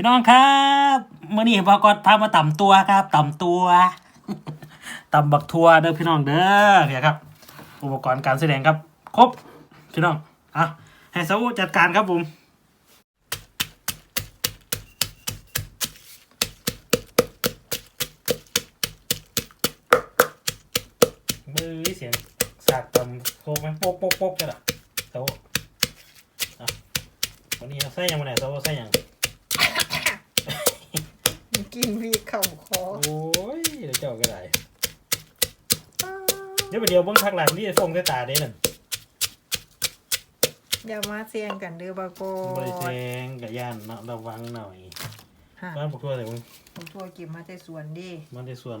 พี่น้องครับเมื่อนี้บอกอดพามาต่ำตัวครับ ต่ำตัวต่ำบักทัวเด้อพี่น้องเด้อเนี่ยครับ อุปกรณ์การแสดงครับ ครบพี่น้องอะให้สาวจัดการครับผมมือเสียงสากต่ำโคกไหมโป๊กโป๊กโป๊กจ้ะล่ะสาวอะวันนี้เราใส่ยังไงสาวใส่ยัง กินวีเข่าคอโอ้ยเดี๋ยวเจ้าก็ได้เดี๋ยวไปเดียวเบิ้งทักหลังนี่จะส่งได้ตาได้นั่นอย่ามาเสียงกันเด้อบาโกบริเซงกับย่านเนาะระวังหน่อยฮะบ้านปกตัวแต่มึงผมทัวเก็บมาแต่สวนดิมันได้ส่วน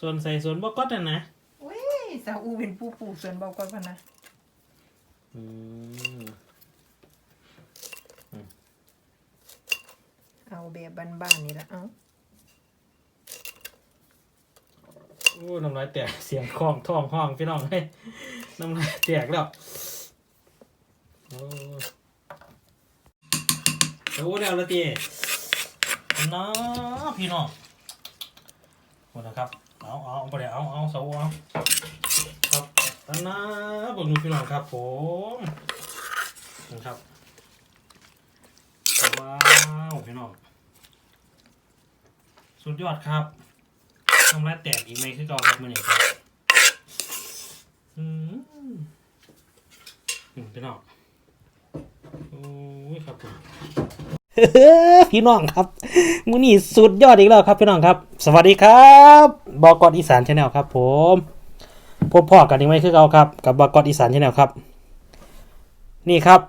ส่วนใส่ส่วนบกอดน่ะนะอุ้ยสาวอูเป็นผู้ปลูกสวนบอกก่อนพะนะอืม เอาแบบบ้านๆนี่ละเอ้าโอ้น้ำลายแตกเสียงคล้องท้องห้องพี่น้องเฮ้ยน้ำลายแตกแล้วโอ้โอ้แล้วละตีน้าพี่น้องหมดแล้วครับเอาเอาไปเลยเอาเอาเสาเอาครับนนะบนมือพี่น้องครับผมนะครับ ว้าวพี่น้องสุดยอดครับทำลายแตกอีกไหมคือเก่าครับมือนี้ครับอืมอืมพี่น้องโอ้ยครับผมพี่น้องครับมือนี้สุดยอดอีกแล้วครับพี่น้องครับ สวัสดีครับบอกอดอีสานชาแนลครับ ผมพบพ่อกันอีกไหมคือเราครับ กับบอกอดอีสานชาแนลครับ นี่ครับ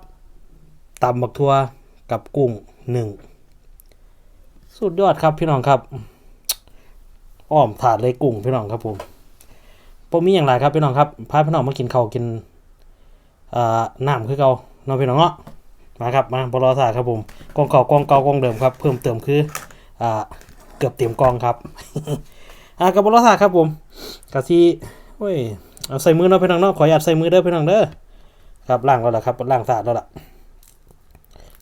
ตำบักทัว กับกุ้งหนึ่งสุดยอดครับพี่น้องครับอ้อมถาดเลยกุ้งพี่น้องครับผมผมมีอย่างไรครับพี่น้องครับพาพี่น้องมากินข้าวกินน้ำคือเก่าน้องพี่น้องเนาะมาครับมาบรอสาครับผมกองเก่ากองเก่ากองเดิมครับ เพิ่มเติมคืออ่าเกือบเต็มกองครับอ่ากับบรอสาครับผมกะซีโอ้ยเอาใส่มือเนาะพี่น้องเนาะขออนุญาตใส่มือเด้อพี่น้องเด้อครับล้างแล้วล่ะครับล้างสะอาดแล้วล่ะ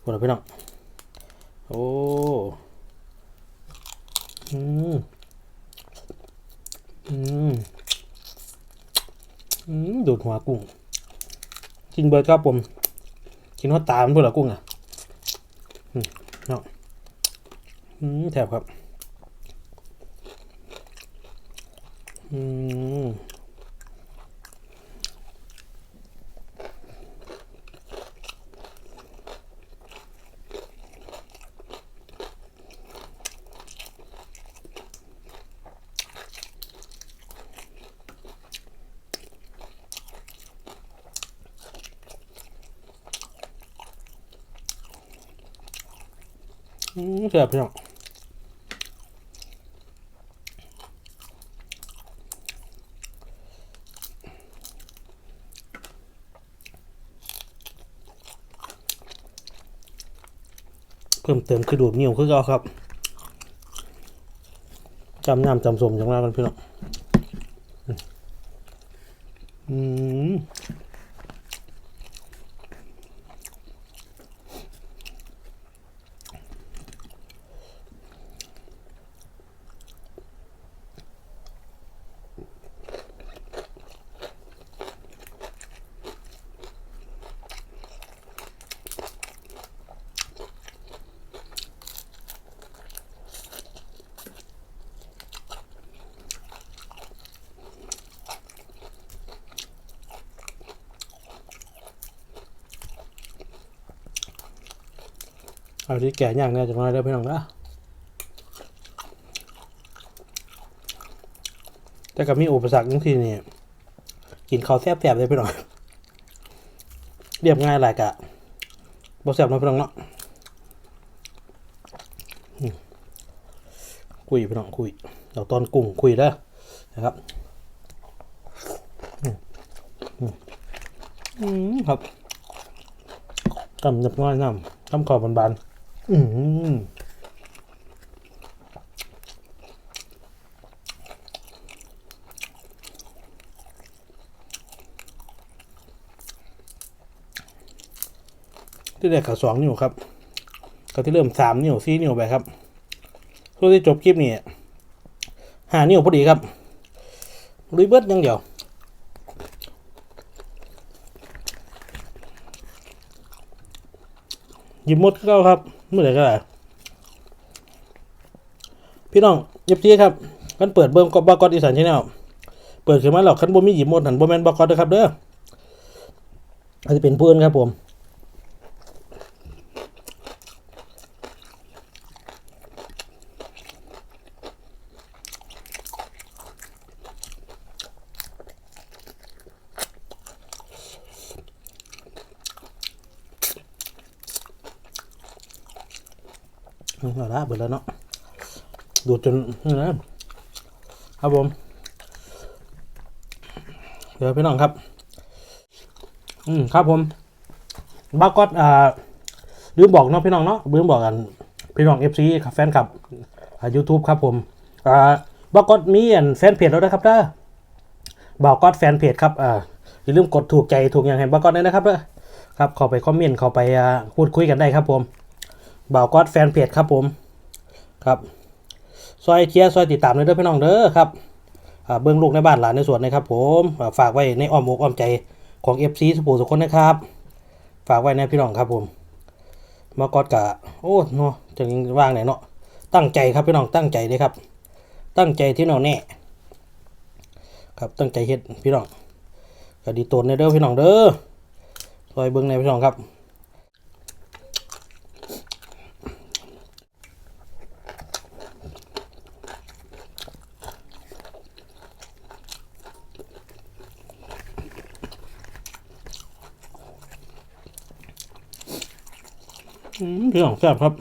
พวกเราพี่น้องโอ้อืมอืมอืมดูดหัวกุ้งกินเบิร์ดครับผมกินหัวตามันเพื่อละกุ้งอะอืมเนาะอืมแถบครับ อืม อืมแถบพี่น้องเพิ่มเติมคือดูดนิ้วคือเอาครับจำน้ำจำสมจังว่ากันพี่น้องอืม เอาที่แก่ย่างเนี่ยจะมาได้พี่น้องนะแต่ก็มีอุปสรรคบางทีนี่กินข้าวแซ่บๆเลยพี่น้องเรียบง่ายหลายกะบ่แซ่บเนาะพี่น้องเนาะคุยพี่น้องคุยเราตอนกุ้งคุยเด้อนะครับอืมอืมอืมครับกำยับง่ายน้ำทำขอบบานๆ อืมที่ได้ขาสองอยู่ครับ ก็ที่เริ่มสามนิ้วสี่นิ้วไปครับช่วงที่จบคลิปนี่ห้านิ้วพอดีครับลุยเบิดอยังเดียวหยิบมดก็ครับ เมื่อไหร่ก็ได้พี่น้องเย็บซีครับกันเปิดเบิ้มก็บอกอดอีสานชแนลเปิดขึ้นมาหรอกคันบ่มีหยิบหมดหันบ่แม่นบอกอดนะครับเด้ออาจจะเป็นเพื่อนครับผม บิดแล้วเนาะดูจนนี่นะครับผมเดี๋ยวพี่น้องครับ อืมครับผมบากอดอ่าลืมบอกเนาะพี่น้องเนาะลืมบอกกันพี่น้องเอฟซีแฟนคลับอ่ายูทูบครับผมอ่าบากอดมีอันแฟนเพจแล้วนะครับเด้อบอกอดแฟนเพจครับอ่าอย่าลืมกดถูกใจถูกอย่างให้บากอดด้วยนะครับเด้อครับเข้าไปคอมเมนต์เข้าไปอ่าพูดคุยกันได้ครับผมบ่าวกอดแฟนเพจครับผม ครับซอยเชียร์ซอยติดตามเลยเด้อพี่น้องเด้อครับเบื้องลูกในบ้านหลานในสวนนะครับผมฝากไว้ในอ้อมอกอ้อมใจของ FC สปูสุกคนนะครับ ฝากไว้นะพี่น้องครับผมมากอดกะโอ้เนาะจะยิงว่างไหนเนาะตั้งใจครับพี่น้องตั้งใจเลยครับ ตั้งใจที่แน่วแน่ครับตั้งใจเฮ็ดพี่น้องก็ดีตนในเด้อพี่น้องเด้อซอยเบื้องในพี่น้องครับ พี่ของแซ่บครับ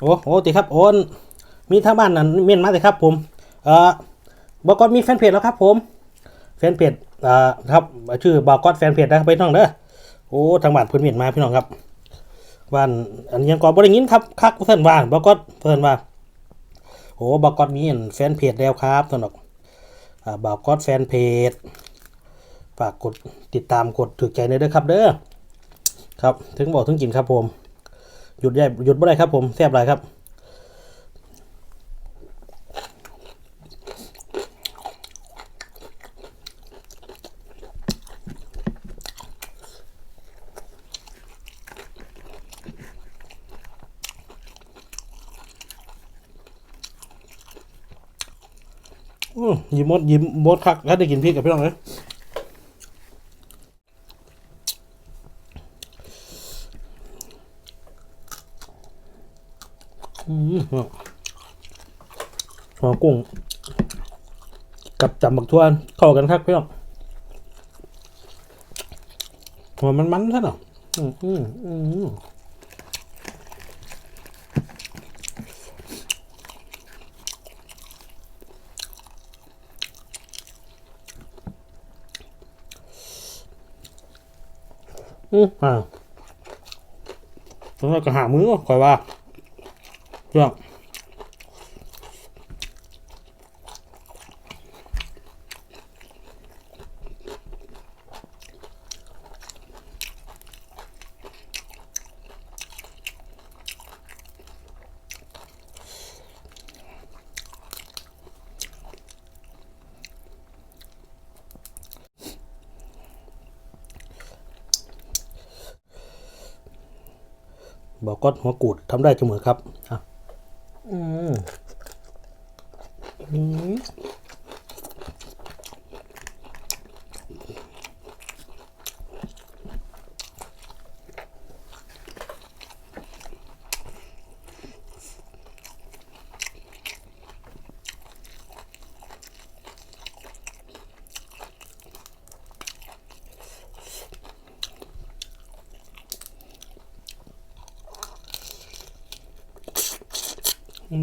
โอ้โหติครับโอนมีทางบ้านนั่นเมียนมาเลยครับผม เอ่อ บอกอนมีแฟนเพจแล้วครับ ผมแฟนเพจอ่าครับชื่อบอกอนแฟนเพจนะครับไปน้องเด้อโอ้ทางบ้านเพิ่นเมียนมาพี่น้องครับบ้านอันยังก่อนบ่ได้ยินครับคักเพิ่อนว่าบอกอนเพิ่อนว่าโอ้บอกอนมีแฟนเพจแล้วครับสนอกอ่าบอกอนแฟนเพจฝากกดติดตามกดถูกใจในอยเด้อครับ เด้อครับ ถึงบอกถึงกินครับผมหยุดได้หยุดไม่ได้ครับผมแซ่บหลายครับ ยิ้มมดยิ้มมดคักถ้าได้กินพริกกับพี่น้องเลยอืมหัวกุ้ง กับจำบักทวนเข้ากันครับพี่น้องหัวมันมันๆซะหน่อยอืมอืมอืม อืมอ่าแล้วก็หามือก็คอยว่าเรื่อง บอกก็หัวกูดทำได้เสมอครับอะอืมอืม โอ้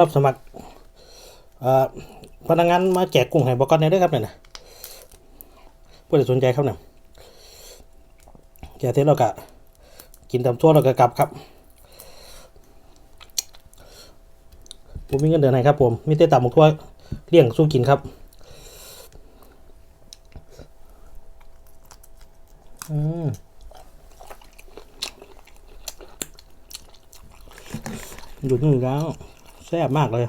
รับสมัครพนักงานมาแจกกุ้งไห่บอกกันได้ด้วยครับเนี่ยนะผู้ใดสนใจครับเนี่ย แจกเสร็จแล้วก็กินตำทั่วแล้วก็กลับครับผมมีเงินเดือนให้ครับผมมีแต่ตำหมกทั่วเลี้ยงสู้กินครับอืมหยุดหนี่งแล้วแซ่บมากเลย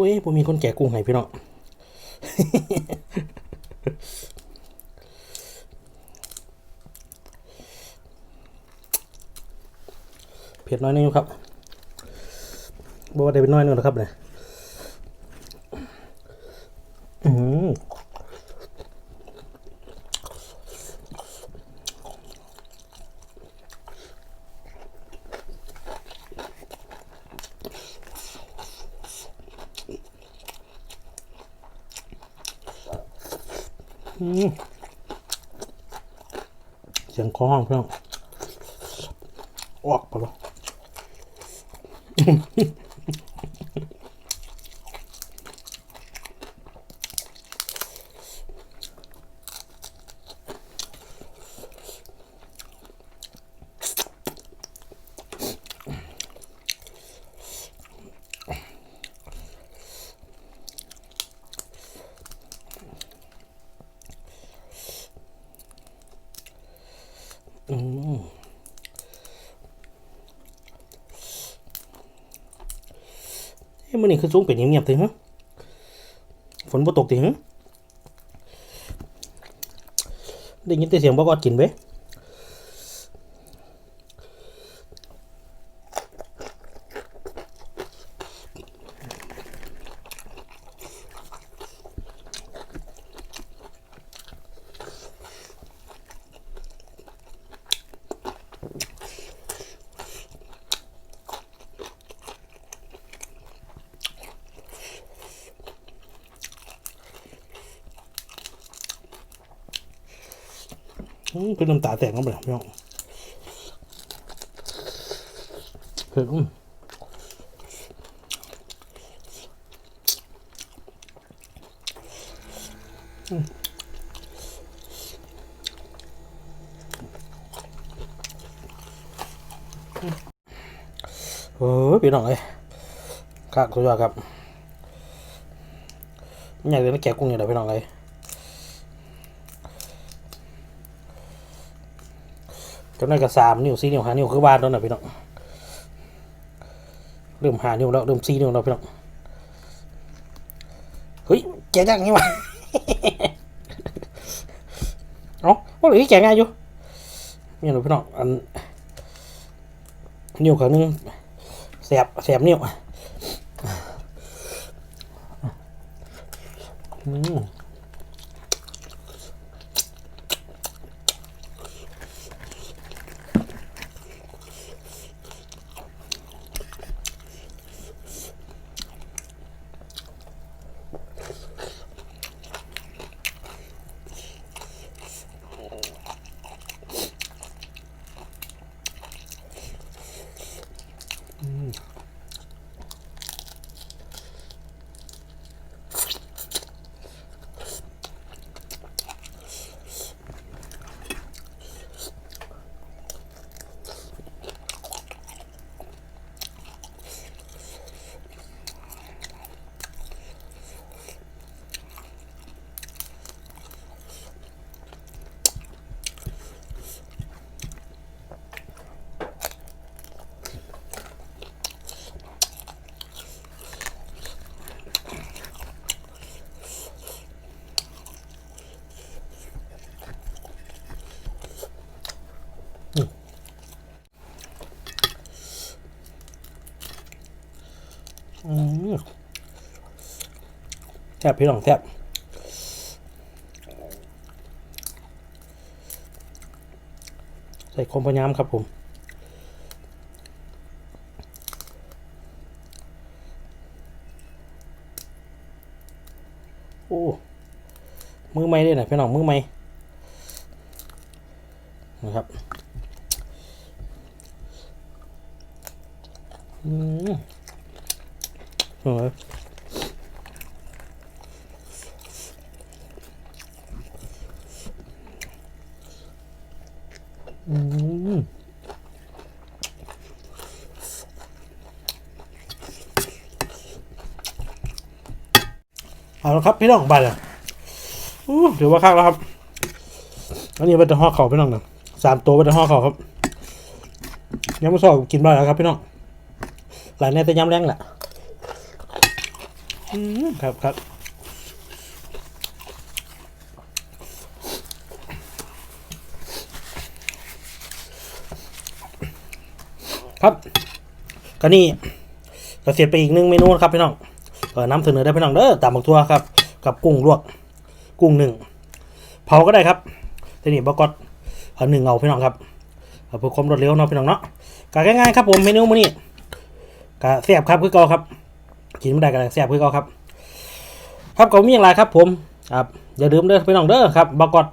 เว้ยผมมีคนแก่กุ้งให้พี่น้องเผ็ดน้อยนึงครับบอกว่าได้เป็นน้อยนึงนะครับเนี่ย เสียงคอห้องเพื่อนออกไปแล้ว อืมเฮ้ยมันนี่คือสูงเป็นเงียบๆถึงฮะฝนบ่ตกถึงได้ยินแต่เสียงบอกว่ากินเว้ย คือน้ำตาแตกน้ำไปแล้วพี่น้องเผ็ดอืมอืมเออพี่น้องเอ้ยครับสุดยอดครับไม่อยากเลยนะแกกุ้งอยู่เดี๋ยวพี่น้องเอ้ย จนได้กับสามนิ้วสี่นิ้วห้านิ้วคือบ้านแล้วนะพี่น้องเริ่มห้านิ้วแล้วเริ่มสี่นิ้วแล้วพี่น้องเฮ้ยแกยากงี้วะเอ้าว่าหรือแกง่ายอยู่นี่หนูพี่น้องอันนิ้วข้างหนึงแสบแสบนิ้วอืม อ แซ่บพี่น้องแซ่บใส่คมพยามครับผมโอ้มือไม้ด้วยนะพี่น้องมือไม้นะครับอืมเออ อืมเอาละครับพี่น้องไปเลยอู้ถือว่าคักแล้วครับ อันนี้เป็นห่อเข่าพี่น้องนะสามตัวเป็นห่อเข่าครับยังไม่สอบกินบ้างแล้วครับพี่น้อง หลายแน่แต่ย้ำแรงแหละอืมครับครับ ครับก็นี่ก็เสร็จไปอีกหนึ่งเมนูนะครับพี่น้องเออนำเสนอได้พี่น้องเด้อตามบักทั่วครับ กับกุ้งลวก กุ้งหนึ่งเผาก็ได้ครับทีนี้บกอดเอาหนึ่งเอาพี่น้องครับเอาเพื่อความรวดเร็วเนาะพี่น้องเนาะก็ง่ายๆครับผมเมนูมื้อนี้ก็แซ่บครับคือเก่าครับกินไม่ได้ก็แซ่บคือเก่าครับ ครับก็มีอย่างไรครับผมครับอย่าลืมเด้อพี่น้องเด้อครับบกอด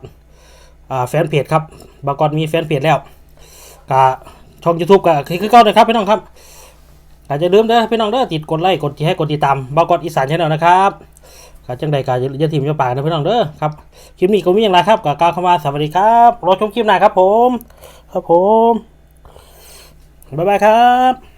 อ่าแฟนเพจครับบกอดมีแฟนเพจแล้วก็ ช่องยูทูบก็คือเก่าเลยครับพี่น้องครับอาจจะลืมเด้อพี่น้องเด้อติดกดไลค์กดแชร์กดติดตามบากอดอีสานชาแนลนะครับก็จังใดกาอย่าทีมอย่าปากนะพี่น้องเด้อครับคลิปนี้ก็มีอย่างไรครับก็กล่าวเข้ามาสวัสดีครับรอชมคลิปหน้าครับผม ครับผมบ๊ายบายครับ